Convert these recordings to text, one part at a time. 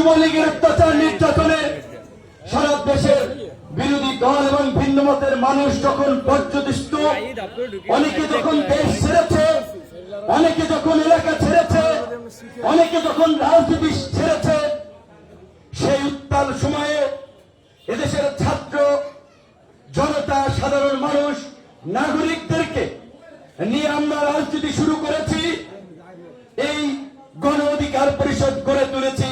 যুবলীগের অত্যাচার নির্যাতনে সারা দেশের বিরোধী দল এবং ভিন্ন মতের মানুষ যখন পর্যদৃষ্ট, অনেকে যখন দেশ ছেড়েছে, অনেকে যখন এলাকা ছেড়েছে, অনেকে যখন রাজনীতি ছেড়েছে, সেই উত্তাল সময়ে এদেশের ছাত্র জনতা, সাধারণ মানুষ, নাগরিকদেরকে নিয়ে আমরা রাজনীতি শুরু করেছি, এই গণ অধিকার পরিষদ গড়ে তুলেছি।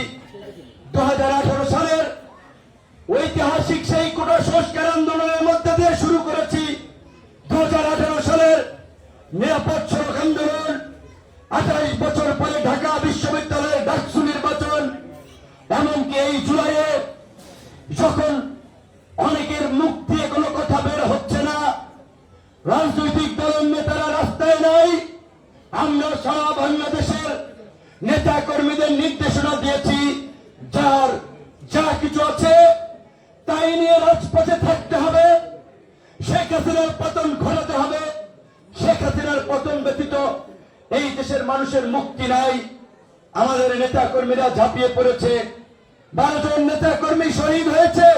দু হাজার আঠেরো সালের ঐতিহাসিক সেই কোটা সংস্কার আন্দোলনের মধ্যে দিয়ে শুরু করেছি। দু হাজার আঠেরো সালের নিরাপদ জন নেতা কর্মী শহীদ হয়েছে।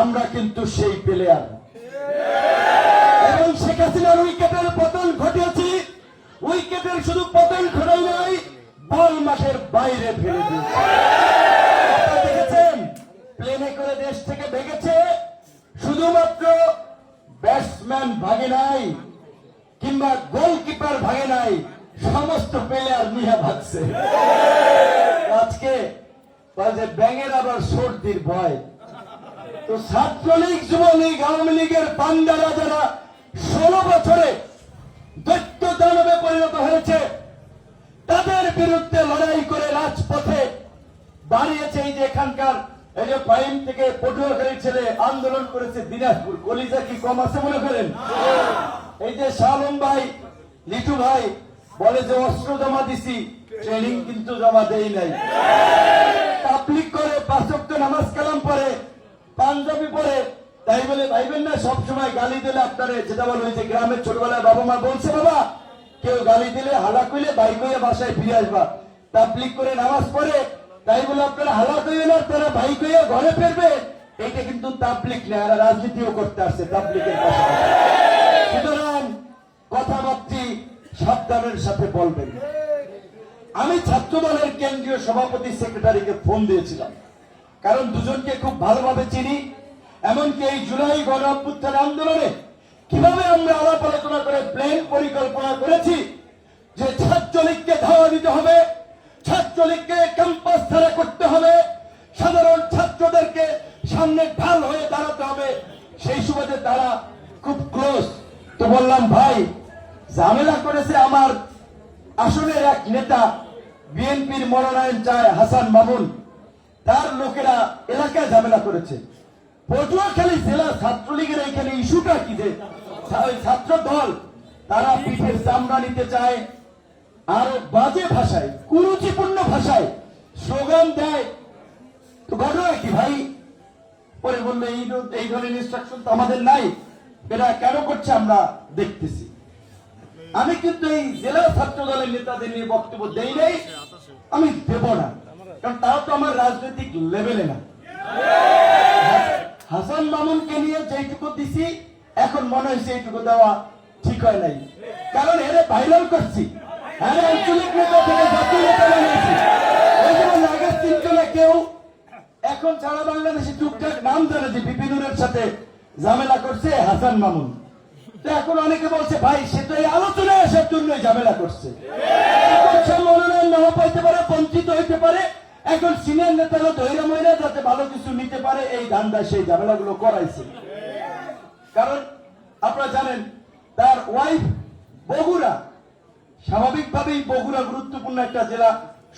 আমরা কিন্তু সেই প্লেয়ার এবং শেখ হাসিনার উইকেটের পতন ঘটিয়েছি। উইকেটের শুধু পতন ঘটাই নাই, বল মাঠের বাইরে ফেলে দিয়েছি। দেখেছেন প্লেনে করে দেশ থেকে ভেগেছে শুধুমাত্র ব্যাটসম্যান ভাগে নাই, কিংবা গোলকিপার ভাগে নাই, সমস্ত প্লেয়ার নিয়ে ভাগছে। আজকে যে ব্যাঙের আবার সর্দির ভয়। তো ছাত্রলীগ, যুবলীগ, আওয়ামী লীগের বান্দারা যারা ষোলো বছরে দৈত্য দানবে পরিণত হয়েছে, তাদের বিরুদ্ধে লড়াই করে রাজপথে দাঁড়িয়েছে এই যে এখানকার এই যে পাইন থেকে পটুয়াখালীর ছেলে আন্দোলন করেছে দিনাজপুর। কলিজা কি কম আছে মনে করেন? এই যে শালম ভাই, লিটু ভাই, বলে যে অস্ত্র জমা দিছি, ট্রেনিং কিন্তু জমা দেই নাই। তাবলিক করে পাঁচক্ত নামাজ কালাম পরে পাঞ্জাবি পরে তাই বলে ভাইবেন না সব সময় গালি দিলে আপনারে, যেটা বলে যে গ্রামের ছোটবেলায় বাবা মা বলছে, বাবা, কেউ গালি দিলে হালা কইলে বাইক হয়ে বাসায় ফিরে আসবা। তাবলিক করে নামাজ পড়ে, তাই বলে আপনারা হালা কইলে আপনারা বাইক হয়ে ঘরে ফিরবে। এটা কিন্তু তাবলিক না, এরা রাজনীতিও করতে আসছে তাবলিকের পাশাপাশি। সুতরাং কথাবার্তি সাবধানের সাথে বলবেন। আমি ছাত্র দলের কেন্দ্রীয় সভাপতি সেক্রেটারিকে ফোন দিয়েছিলাম। কারণ দুজনকে খুব ভালোভাবে চিনি। এমনকি এই জুলাই গণ আন্দোলনে কীভাবে আমরা আলাপ আলোচনা করে প্লেন পরিকল্পনা করেছি যে ছাত্রলীগকে ধাওয়া দিতে হবে, ছাত্রলীগকে ক্যাম্পাস ধারা করতে হবে, সাধারণ ছাত্রদেরকে সামনে ঢাল হয়ে দাঁড়াতে হবে, সেই সুবাদে তারা খুব ক্লোজ। তো বললাম, ভাই, ঝামেলা করেছে আমার আসনের এক নেতা বিএনপির মনোনয়ন চায় হাসান মামুন। তার লোকেরা এলাকায় ঝামেলা করেছে। পটুয়াখালী জেলা ছাত্রলীগের এখানে ইস্যুটা কি যে? ছাত্র দল, তারা পিঠের চামড়া নিতে চায়। আর বাজে ভাষায়, কুরুচিপূর্ণ ভাষায় স্লোগান দেয়। তো ঘটনা কি ভাই? পরে বলল, এই ধরনের ইনস্ট্রাকশন তো আমাদের নাই। এটা কেন করছে আমরা দেখতেছি। আমি কিন্তু এই জেলা ছাত্র দলের নেতাদের নিয়ে বক্তব্য দেই নাই। আমি দেব না। কারণ তারা তো আমার রাজনৈতিক লেভেলে না। হাসান মামুনকে নিয়ে যেটুকু দিছি, এখন মনে হয়েছে এইটুকু দেওয়া ঠিক হয় নাই। কারণ এরে ভাইরাল করছি। আরে আঞ্চলিক নেতা থেকে জাতীয় নেতা বানিয়েছি। আগের তিনজনে কেউ এখন সারা বাংলাদেশে টুকটাক নাম জানে যে বিপিনুরের সাথে ঝামেলা করছে হাসান মামুন। তো এখন অনেকে বলছে, ভাই, সে আলোচনায় আসার জন্যই ঝামেলা করছে। মনোনয়ন নাও পাইতে পারে, বঞ্চিত হইতে পারে। এখন সিনিয়র নেতারা ধৈর্য মহিলা যাতে ভালো কিছু নিতে পারে, এই ধান্দা সেই ঝামেলাগুলো করাইছে। কারণ আপনারা জানেন, তার ওয়াইফ বগুড়া। স্বাভাবিকভাবেই বগুড়া গুরুত্বপূর্ণ একটা জেলা।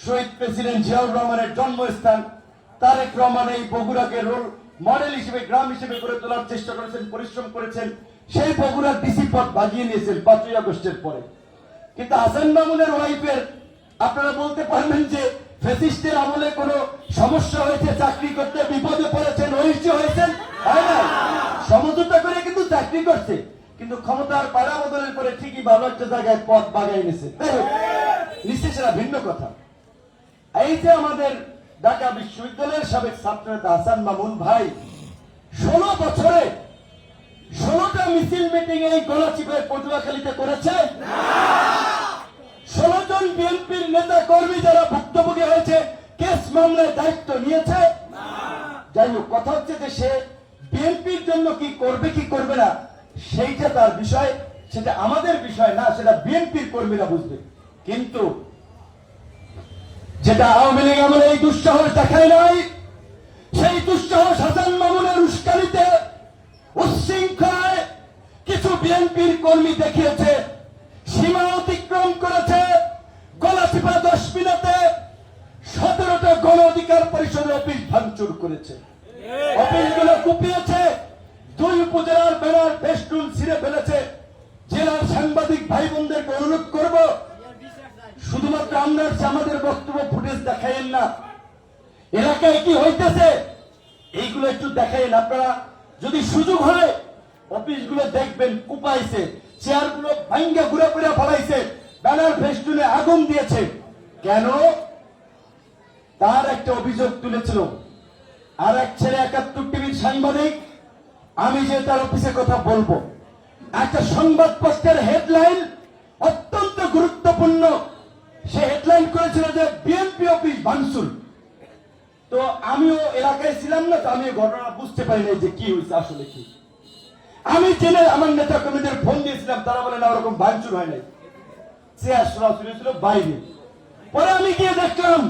শহীদ প্রেসিডেন্ট জিয়াউর রহমানের জন্মস্থান। তারেক রহমান এই বগুড়াকে রোল মডেল হিসেবে, গ্রাম হিসেবে গড়ে তোলার চেষ্টা করেছেন, পরিশ্রম করেছেন। সেই বগুড়ার ডিসি পদ বাগিয়ে নিয়েছেন পাঁচই আগস্টের পরে। কিন্তু হাসান মামুনের ওয়াইফের আপনারা বলতে পারবেন যে ফেসিস্টের আমলে কোনো সমস্যা হয়েছে, চাকরি করতে বিপদে পড়েছেন অহিষ্ঠ হয়েছেন? হয় সমঝোতা করে কিন্তু চাকরি করছে। কিন্তু ক্ষমতার পাড়া বদলের করে ঠিকই একটা জায়গায় পথ বাগাই নিছে নিশ্চয় সেটা ভিন্ন কথা। এই যে আমাদের ঢাকা বিশ্ববিদ্যালয়ের সাবেক ছাত্র নেতা হাসান মামুন ভাই, ষোলো বছরে ষোলোটা মিছিল মিটিং এই গলাচিপের পটুয়াখালীতে করেছে? ষোলো জন বিএনপির নেতা কর্মী যারা ভুক্তভোগী হয়েছে, কেস মামলায় দায়িত্ব নিয়েছে? যাই হোক, কথা হচ্ছে যে সে বিএনপির জন্য কি করবে কি করবে না, সেইটা তার বিষয়, সেটা আমাদের বিষয় না, সেটা বিএনপির কর্মীরা বুঝবে। কিন্তু যেটা আওয়ামী লীগ আমলে এই দুঃসাহস দেখায় নাই, সেই দুঃসাহস হাসান মামুনের উস্কানিতে উচ্ছৃঙ্খলায় কিছু বিএনপির কর্মী দেখিয়েছে, সীমা অতিক্রম করেছে গলাচিপা দশ মিনিটে সতেরোটা গণ অধিকার পরিষদের অফিস ভাঙচুর করেছে। অফিসগুলো কুপিয়েছে, দুই উপজেলার ছিঁড়ে ফেলেছে। জেলার সাংবাদিক ভাই বোনদেরকে অনুরোধ করব, শুধুমাত্র আমরা আমাদের বক্তব্য ফুটেজ দেখাইন না। এলাকায় কি হইতেছে, এইগুলো একটু দেখাইন আপনারা। যদি সুযোগ হয় অফিসগুলো দেখবেন, কুপাইছে, চেয়ারগুলো ভাঙ্গা ঘুরে ঘুরে ফলাইছে, ব্যানার ফেস্টুনে আগুন দিয়েছে। কেন? তার একটা অভিযোগ তুলেছিল। আর এক ছেলে, একাত্তর টিভির সাংবাদিক, আমি যে তার অফিসে কথা বলব। একটা সংবাদপত্রের হেডলাইন অত্যন্ত গুরুত্বপূর্ণ। সে হেডলাইন করেছিল যে বিএনপি অফিস ভাঙচুর। তো আমিও এলাকায় ছিলাম না, তো আমি ঘটনা বুঝতে পারি নাই যে কি হয়েছে, আসলে কি। আমি জেনে আমার নেতা কর্মীদের ফোন দিয়েছিলাম, তারা বলে, না, ওরকম ভাঙচুর হয় নাই। চেয়ার সরাসরি ছিল বাইরে। পরে আমি গিয়ে দেখলাম,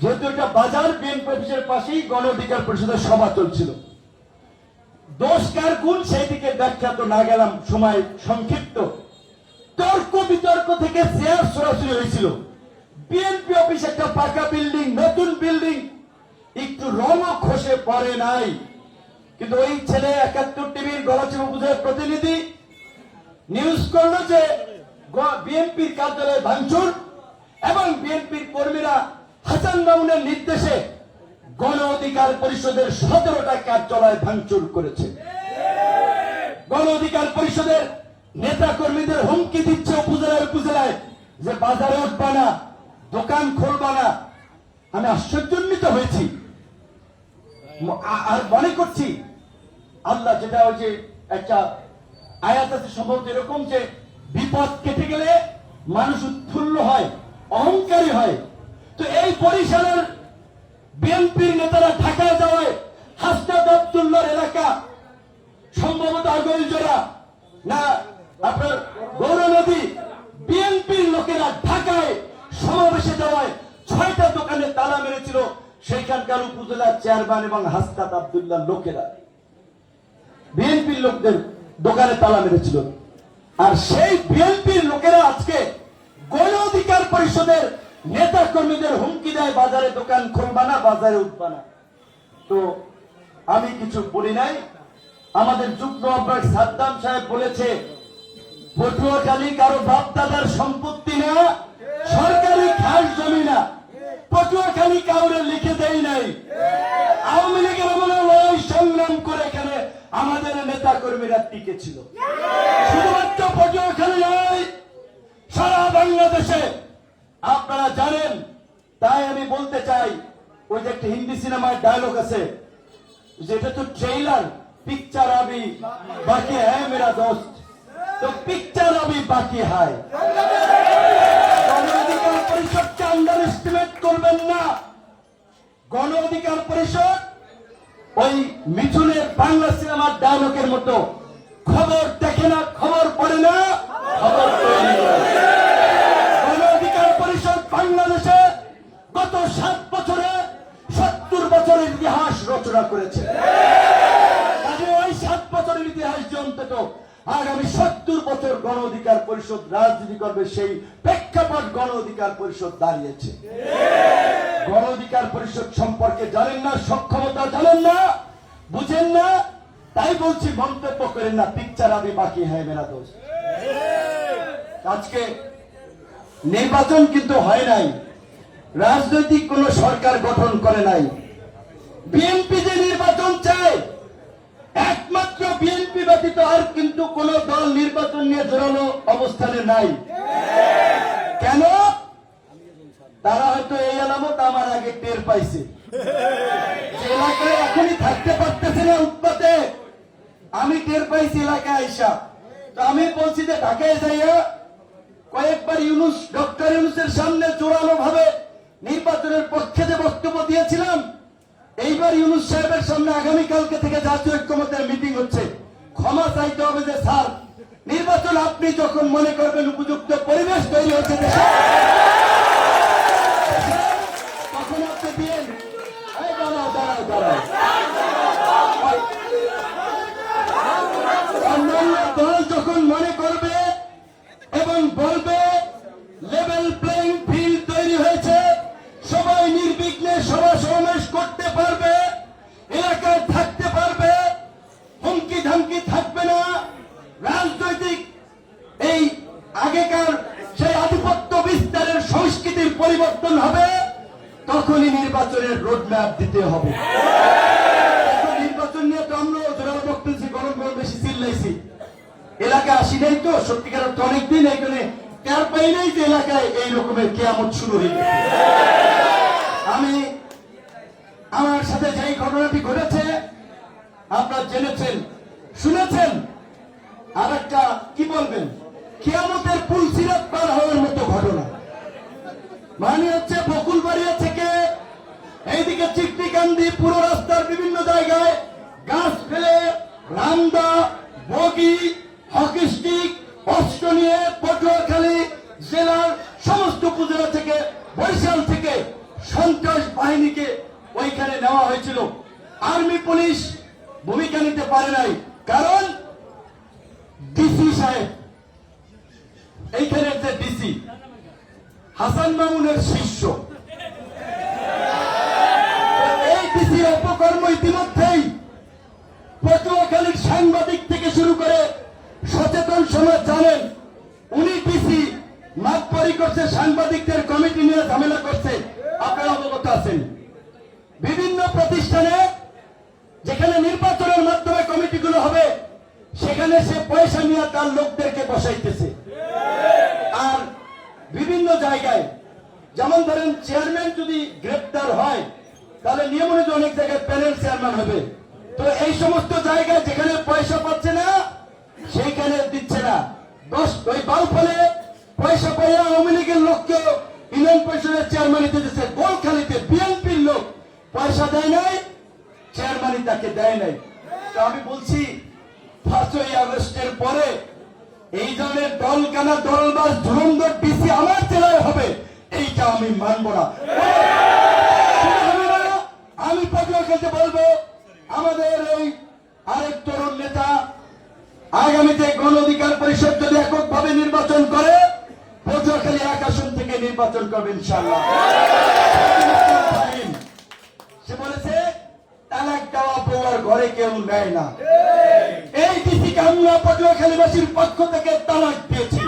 যেহেতু এটা বাজার বিএনপি অফিসের পাশেই গণ অধিকার পরিষদের সভা চলছিল। দোষ কার গুণ, সেই দিকে ব্যাখ্যা তো না গেলাম, সময় সংক্ষিপ্ত। তর্ক বিতর্ক থেকে চেয়ার সরাসরি হয়েছিল। বিএনপি অফিস একটা পাকা বিল্ডিং নতুন বিল্ডিং একটু রঙও খসে পড়ে নাই। কিন্তু ওই ছেলে একাত্তর টিভির গলাচিপ উপজেলার প্রতিনিধি নিউজ করল যে বিএনপির কার্যালয়ে ভাঙচুর এবং বিএনপির কর্মীরা হাসান মামুনের নির্দেশে গণ অধিকার পরিষদের সতেরোটা কার্যালয় ভাঙচুর করেছে। গণ অধিকার পরিষদের নেতা কর্মীদের হুমকি দিচ্ছে উপজেলায় উপজেলায় যে বাজারে উঠবা না। দোকান খুলবা না আমি আশ্চর্যান্বিত হয়েছি। আর মনে করছি, আল্লাহ যেটা ওই যে একটা আয়াত আছে, সম্ভবত এরকম যে বিপদ কেটে গেলে মানুষ উৎফুল্ল হয়, অহংকারী হয়। তো এই বরিশালের বিএনপির নেতারা ঢাকায় যাওয়ায় হাসনাত আব্দুল্লার এলাকা সম্ভবত আগলজোড়া না, আপনার গৌর নদী বিএনপির লোকেরা ঢাকায় সমাবেশে যাওয়ায় ছয়টা দোকানে তালা মেরেছিল। সেইখানকার উপজেলার চেয়ারম্যান এবং হাসনাত আব্দুল্লাহ লোকেরা। বিএনপির লোকদের দোকানে তালা মেরেছিল। আর সেই বিএনপির লোকেরা আজকে গণ অধিকার পরিষদের নেতা কর্মীদের হুমকি দেয়, বাজারে দোকান খুলবা না, বাজারে উঠবা না। তো আমি কিছু বলি নাই। আমাদের যুগ্ম আহ্বায়ক সাদ্দাম সাহেব বলেছে, পটুয়াখালী কারও বাপ দাদার সম্পত্তি না সরকারি খাস জমি না। পটুয়াখালী কাউরে লিখে দেয় নাই। আওয়ামী লীগের আমলে লড়াই সংগ্রাম করে এখানে আমাদের নেতা কর্মীরা টিকে ছিল শুধুমাত্র পটুয়াখালী নয় সারা বাংলাদেশে। আপনারা জানেন, তাই আমি বলতে চাই, ওই যে একটা হিন্দি সিনেমার ডায়লগ আছে, যেটা তো ট্রেইলার পিকচার আবি, বাকি হ্যাঁ মেরা দোস্ত। তো পিকচার আবি, বাকি হায় পরিষদকে আন্ডার এস্টিমেট করবেন না। গণ অধিকার পরিষদ ওই মিঠুনের বাংলা সিনেমার ডায়লগের মতো। খবর দেখে না, খবর পড়ে না, খবর গণ অধিকার পরিষদ বাংলাদেশে গত সাত বছরে সত্তর বছরের ইতিহাস রচনা করেছে। কাজে ওই সাত বছরের ইতিহাস যে অন্তত আগামী সত্তর বছর গণ অধিকার পরিষদ রাজনীতি করবে, সেই প্রেক্ষাপট গণ অধিকার পরিষদ দাঁড়িয়েছে। গণ অধিকার পরিষদ সম্পর্কে জানেন না, সক্ষমতা জানেন না, বুঝেন না, তাই বলছি মন্তব্য করেন না পিকচার আমি বাকি হ্যাঁ মেরা দোষ আজকে নির্বাচন কিন্তু হয় নাই, রাজনৈতিক কোন সরকার গঠন করে নাই। বিএনপি যে নির্বাচন চায় ব্যতীত আর কিন্তু কোন দল নির্বাচন নিয়ে জোরালো অবস্থানে নাই। কেন? তারা হয়তো এই আলামত আমার আগে টের পাইছে। এলাকায় এখনই থাকতে পারতেছে না উৎপাতে। আমি টের পাইছি এলাকায় আইসা। তো আমি বলছি যে ঢাকায় যাইয়া কয়েকবার ইউনুস, ডক্টর ইউনুসের সামনে জোরালো ভাবে নির্বাচনের পক্ষে যে বক্তব্য দিয়েছিলাম, এইবার ইউনুস সাহেবের সামনে আগামীকালকে থেকে জাতীয় ঐক্যমতের মিটিং হচ্ছে। ক্ষমা চাইতে হবে যে স্যার, নির্বাচন আপনি যখন মনে করবেন উপযুক্ত পরিবেশ তৈরি হচ্ছে দেশে তখন আপনি দিন এই দাঁড়াও দাঁড়াও দাঁড়াও অন্যান্য দল যখন মনে করবে এবং বলবে লেভেল প্লেইং ফিল্ড তৈরি হয়েছে সবাই নির্বিঘ্নে সভা সমাবেশ করতে পারবে এলাকায় থাকতে পারবে হুমকি ধামকি থাকবে না রাজনৈতিক এই আগেকার সেই আধিপত্য বিস্তারের সংস্কৃতির পরিবর্তন হবে, তখনই নির্বাচনের রোডম্যাপ দিতে হবে। নির্বাচন নিয়ে তো আমরা জোরালো বক্তব্য গরম গরম বেশি চিল্লাইছি। এলাকা আসি নাই তো, সত্যিকার অর্থে অনেকদিন এখানে তার পাই নাই যে এলাকায় এই রকমের কেয়ামত শুরু হয়ে গেছে আমি আমার সাথে যেই ঘটনাটি ঘটেছে, আপনারা জেনেছেন, শুনেছেন। আর একটা কি বলবেন? কেয়ামতের পুল সিরাত পার হওয়ার মতো ঘটনা। মানে হচ্ছে বকুলবাড়িয়া থেকে এইদিকে চিকটিকান্দি, পুরো রাস্তার বিভিন্ন জায়গায় গাছ ফেলে রামদা, বগি, হকি স্টিক, অস্ত্র নিয়ে পটুয়াখালী জেলার সমস্ত উপজেলা থেকে, বরিশাল থেকে সন্ত্রাস বাহিনীকে ওইখানে নেওয়া হয়েছিল। আর্মি পুলিশ ভূমিকা নিতে পারে নাই। কারণ ডিসি সাহেব ডিসি হাসান মামুনের শিষ্য। এই অপকর্ম ইতিমধ্যেই পটুয়াখালীর সাংবাদিক থেকে শুরু করে সচেতন সমাজ জানেন, উনি ডিসি করছে সাংবাদিকদের কমিটি নিয়ে ঝামেলা করছে। আপনারা অবগত আছেন। বিভিন্ন প্রতিষ্ঠানে যেখানে নির্বাচনের মাধ্যমে কমিটিগুলো হবে, সেখানে সে পয়সা নিয়ে তার লোকদেরকে বসাইতেছে। বিভিন্ন জায়গায়। যেমন ধরেন চেয়ারম্যান যদি গ্রেপ্তার হয়, তাহলে নিয়ম অনুযায়ী অনেক জায়গায় প্যানেল চেয়ারম্যান হবে। তো এই সমস্ত জায়গায় যেখানে পয়সা পাচ্ছে না, সেইখানে দিচ্ছে না। দশ ওই ফলে পয়সা পাইয়া আওয়ামী লীগের লোককে ইউনিয়ন পরিষদের দিতেছে গোলখালিতে বিএনপির লোক পয়সা দেয় নাই চেয়ারম্যানই তাকে দেয় নাই। তো আমি বলছি, পাঁচই আগস্টের পরে এই ধরনের দল কানা দলবাস ধুরন্ধর ডিসি আমার জেলায় হবে। এইটা আমি মানব না। আমি পটুয়াখালীতে বলব, আমাদের এই আরেক তরুণ নেতা আগামীতে গণ অধিকার পরিষদ যদি এককভাবে নির্বাচন করে, পটুয়াখালী এক আসন থেকে নির্বাচন করবে ইনশাল্লাহ সে বলেছে, তালাক দেওয়া বউয়ার ঘরে কেউ নেয় না। এই ডিসিকে আমরা পটুয়াখালীবাসীর পক্ষ থেকে তালাক দিয়েছি।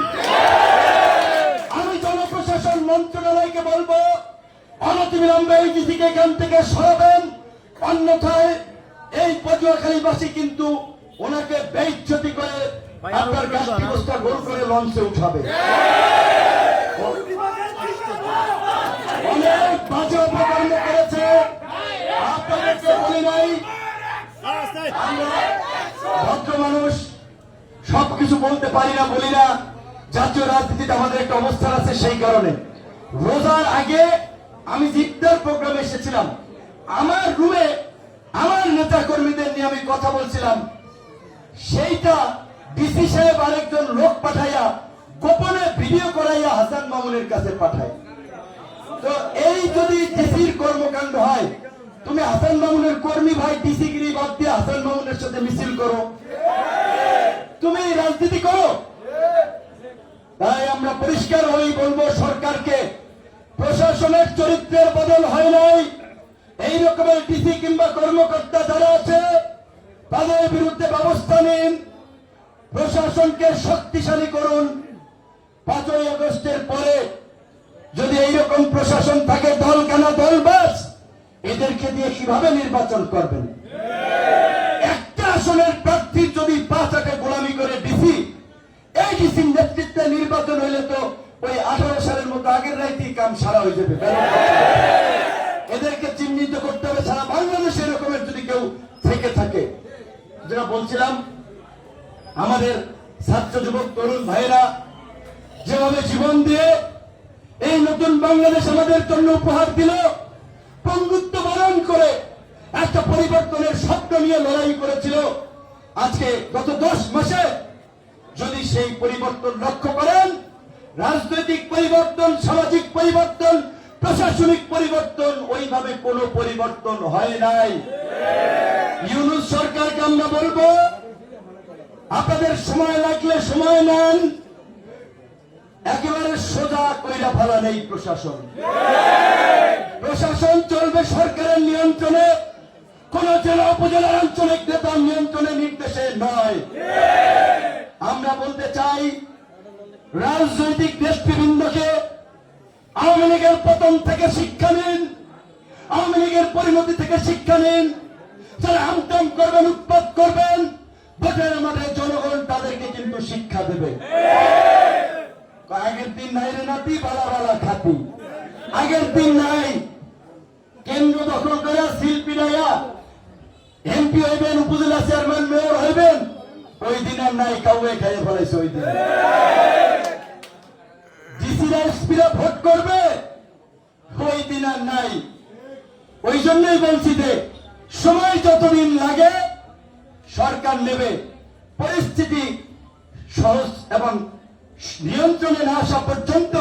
মন্ত্রণালয়কে বলব অনতিবিলম্বে এই ডিসিকে এখান থেকে সরাবেন। অন্যথায় এই পটুয়াখালীবাসী কিন্তু ওনাকে বেইজ্জতি করে আপনার গাছ ব্যবস্থা গোল করে লঞ্চে উঠাবে। অনেক বাজে অপকর্ম করেছে। আপনাদেরকে বলি নাই ভদ্র মানুষ সবকিছু বলতে পারি না বলি না। জাতীয় রাজনীতিতে আমাদের একটা অবস্থান আছে সেই কারণে। রোজার আগে আমি জিদ্দার প্রোগ্রামে এসেছিলাম। আমার রুমে আমার নেতা কর্মীদের নিয়ে আমি কথা বলছিলাম। সেইটা ডিসি সাহেব আরেকজন লোক পাঠাইয়া, গোপনে ভিডিও করাইয়া হাসান মামুনের কাছে পাঠায়। তো এই যদি ডিসির কর্মকাণ্ড হয়, তুমি হাসান মামুনের কর্মী ভাই ডিসি গিরি বাদ দিয়ে হাসান মামুনের সাথে মিছিল করো। তুমি রাজনীতি করো? তাই আমরা পরিষ্কার হয়েই বলব সরকারকে প্রশাসনের চরিত্রের বদল হয় নাই। এই রকমের ডিসি কিংবা কর্মকর্তা যারা আছে, তাদের বিরুদ্ধে ব্যবস্থা নিন। প্রশাসনকে শক্তিশালী করুন। পাঁচই আগস্টের পরে যদি এইরকম প্রশাসন থাকে, দল কেন দল বাস, এদেরকে দিয়ে কীভাবে নির্বাচন করবেন? একটা আসনের প্রার্থী যদি পাঁচটাকে গোলামি করে ডিসি, এই ডিসির নেতৃত্বে নির্বাচন হইলে তো ওই আঠারো সালের মতো আগের রাইতেই কাম সারা হয়ে যাবে। এদেরকে চিহ্নিত করতে হবে, সারা বাংলাদেশে এরকমের যদি কেউ থেকে থাকে। যেটা বলছিলাম, আমাদের ছাত্র যুবক, তরুণ ভাইরা যেভাবে জীবন দিয়ে এই নতুন বাংলাদেশ আমাদের জন্য উপহার দিল, পঙ্গুত্ব বরণ করে একটা পরিবর্তনের স্বপ্ন নিয়ে লড়াই করেছিল। আজকে গত দশ মাসে যদি সেই পরিবর্তন লক্ষ্য করেন রাজনৈতিক পরিবর্তন, সামাজিক পরিবর্তন, প্রশাসনিক পরিবর্তন, ওইভাবে কোনো পরিবর্তন হয় নাই। ইউনুস সরকারকে আমরা বলব, আপনাদের সময় লাগলে সময় নেন। একেবারে সোজা কইরা ফেলা নেই প্রশাসন। প্রশাসন চলবে সরকারের নিয়ন্ত্রণে, কোন জেলা উপজেলার আঞ্চলিক নেতার নিয়ন্ত্রণে, নির্দেশে নয়। আমরা বলতে চাই রাজনৈতিক নেতৃবৃন্দকে আওয়ামী লীগের পতন থেকে শিক্ষা নিন। আওয়ামী লীগের পরিণতি থেকে শিক্ষা নিন। যারা আমটাম করবেন উৎপাদ করবেন, ভোটের মাঠে জনগণ তাদেরকে কিন্তু শিক্ষা দেবে। আগের দিন নাই রে নাতি, বালা বালা খাতি। আগের দিন নাই। কেন্দ্র দখল করে শিল্পী পিড়াইয়া এমপি হইবেন, উপজেলা চেয়ারম্যান, মেয়র হইবেন, ওই দিন আর নাই, কাউকে খাইয়ে ফেলাইছে ওই দিন। ডিসিরা এসপিরা ভোট করবে? ওই দিন আর নাই। ওই জন্যই বলছি যে, সময় যতদিন লাগে, সরকার নেবে। পরিস্থিতি সহজ এবং নিয়ন্ত্রণে না আসা পর্যন্ত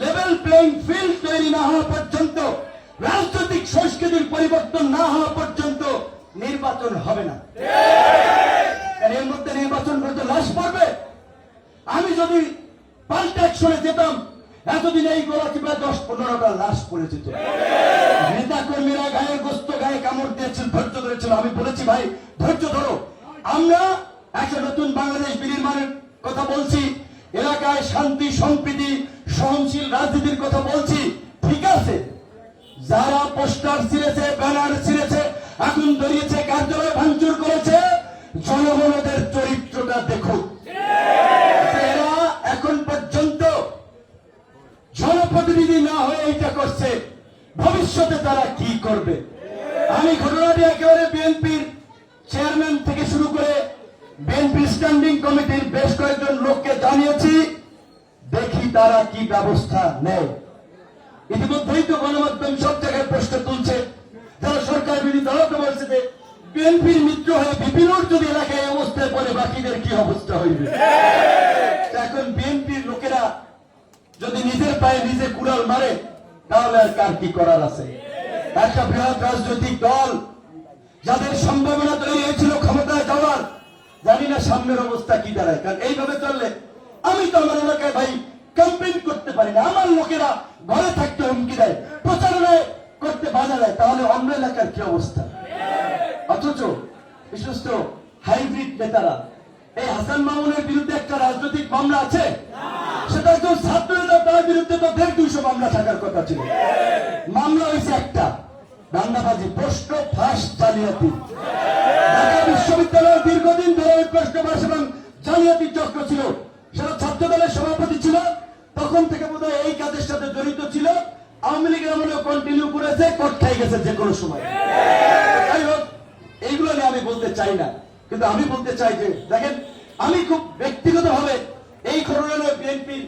লেভেল প্লেইং ফিল্ড তৈরি না হওয়া পর্যন্ত, রাজনৈতিক সংস্কৃতির পরিবর্তন না হওয়া পর্যন্ত নির্বাচন হবে না। এর মধ্যে নির্বাচন করতে লাশ পড়বে। আমি যদি পাল্টা অ্যাকশনে যেতাম এতদিন এই গোলাটি প্রায় দশ পনেরোটা লাশ পড়ে যেত। নেতা কর্মীরা গায়ে গোস্ত, গায়ে কামড় দিয়েছিল, ধৈর্য ধরেছিল। আমি বলেছি, ভাই, ধৈর্য ধরো। আমরা একটা নতুন বাংলাদেশ বিনির্মাণের কথা বলছি, এলাকায় শান্তি, সম্প্রীতি, সহনশীল রাজনীতির কথা বলছি। ঠিক আছে, যারা পোস্টার ছিঁড়েছে, ব্যানার ছিঁড়েছে, আগুন ধরিয়েছে, কার্যালয় ভাঙচুর করেছে জনগণ ওদের চরিত্রটা দেখুক তারা কি করবে? আমি ঘটনাটি একেবারে বিএনপির চেয়ারম্যান থেকে শুরু করে বিএনপি স্ট্যান্ডিং কমিটির বেশ কয়েকজন লোককে জানিয়েছি, দেখি তারা কি ব্যবস্থা নেয়। ইতিমধ্যেই তো গণমাধ্যম সব জায়গায় প্রশ্ন তুলছে, যারা সরকার বিরোধী তারা তো বলছে যে বিএনপির মিত্র হয়ে বিপিনোর যদি এলাকায় অবস্থায় পড়ে, বাকিদের কি অবস্থা হইবে? এখন বিএনপির লোকেরা যদি নিজের পায়ে নিজে কুড়াল মারে, তাহলে আর কার কি করার আছে? একটা বৃহৎ রাজনৈতিক দল যাদের সম্ভাবনা তৈরি হয়েছিল ক্ষমতায় যাওয়ার, জানি না সামনের অবস্থা কি দাঁড়ায়, কারণ এইভাবে চললে আমি তো আমার এলাকায় ভাই ক্যাম্পেইন করতে পারি না। আমার লোকেরা ঘরে থাকতে হুমকি দেয় প্রচারণায় করতে বাধা দেয়, তাহলে অন্য এলাকার কি অবস্থা? অথচ বিশ্বস্ত হাইব্রিড নেতারা এই হাসান মামুনের বিরুদ্ধে একটা রাজনৈতিক মামলা আছে। সেটা একজন ছাত্র নেতা তার বিরুদ্ধে তো দেড় দুইশো মামলা থাকার কথা ছিল। মামলা হয়েছে একটা দান্দাবাজি প্রশ্ন ফাঁস জালিয়াতি। ঢাকা বিশ্ববিদ্যালয়ের দীর্ঘদিন ধরে প্রশ্ন ফাঁস এবং জালিয়াতির চক্র ছিল। সেটা ছাত্র দলের সভাপতি ছিল, তখন থেকে বোধহয় এই কাজের সাথে জড়িত ছিল। আওয়ামী লীগের আমলেও কন্টিনিউ করেছে কোর্ট খাই গেছে যে কোনো সময়। যাই হোক, এইগুলো নিয়ে আমি বলতে চাই না। কিন্তু আমি বলতে চাই যে, দেখেন, আমি খুব ব্যক্তিগত ভাবে এই ঘটনা বিএনপির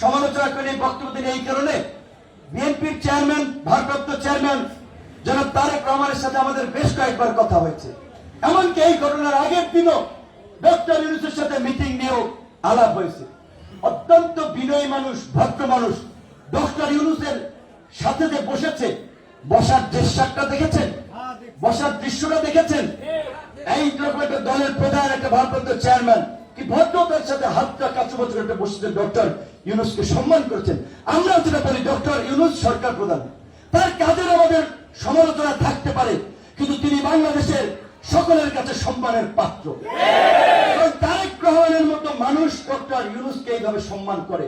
সমালোচনা করে বক্তব্য দিন এই কারণে বিএনপির চেয়ারম্যান, ভারপ্রাপ্ত চেয়ারম্যান জনাব তারেক রহমানের সাথে আমাদের বেশ কয়েকবার কথা হয়েছে। এমনকি এই ঘটনার আগের দিনও ডক্টর ইউনুসের সাথে মিটিং নিয়েও আলাপ হয়েছে। অত্যন্ত বিনয়ী মানুষ, ভদ্র মানুষ, ডক্টর ইউনুসের সাথে যে বসেছে, বসার দৃশ্যটা দেখেছেন? বসার দৃশ্যটা দেখেছেন? এই একটা দলের প্রধান একটা ভারপ্রাপ্ত চেয়ারম্যান, কি ভদ্রতার সাথে হাতটা কাছে বছর একটা বসেছেন ডক্টর ইউনুসকে সম্মান করেছেন। আমরা যেটা বলি, ডক্টর ইউনুস সরকার প্রধান। তার কাজের আমাদের সমালোচনা থাকতে পারে, কিন্তু তিনি বাংলাদেশের সকলের কাছে সম্মানের পাত্র। তারেক রহমানের মতো মানুষ ডক্টর ইউনুসকে এইভাবে সম্মান করে।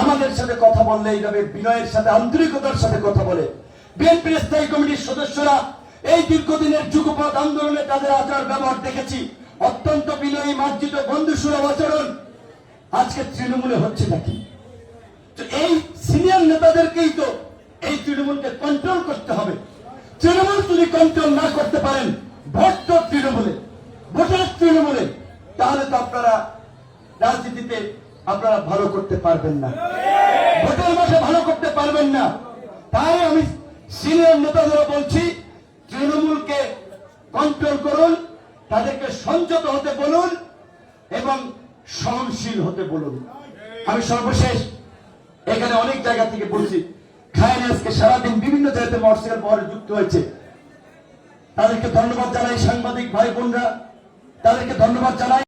আমাদের সাথে কথা বললে এইভাবে বিনয়ের সাথে, আন্তরিকতার সাথে কথা বলে। বিএনপির স্থায়ী কমিটির সদস্যরা এই দীর্ঘদিনের যুগপথ আন্দোলনে তাদের আচার ব্যবহার দেখেছি। অত্যন্ত বিনয়ী, মার্জিত, বন্ধুসুলভ আচরণ আজকে তৃণমূলে হচ্ছে নাকি? এই সিনিয়র নেতাদেরকেই তো এই তৃণমূলকে কন্ট্রোল করতে হবে। তৃণমূল যদি কন্ট্রোল না করতে পারেন, ভোট তো তৃণমূলে ভোট রাজনীতিতে আপনারা ভালো করতে পারবেন না। ভোটের মাঠে ভালো করতে পারবেন না। তাই আমি সিনিয়র নেতাদেরও বলছি, তৃণমূলকে কন্ট্রোল করুন, তাদেরকে সংযত হতে বলুন এবং সহনশীল হতে বলুন। আমি সর্বশেষ এখানে অনেক জায়গা থেকে বলছি খায়নি আজকে সারাদিন বিভিন্ন জায়গাতে মোটরসাইকেল পাওয়ারে যুক্ত হয়েছে। তাদেরকে ধন্যবাদ জানাই সাংবাদিক ভাই বোনরা তাদেরকে ধন্যবাদ জানাই।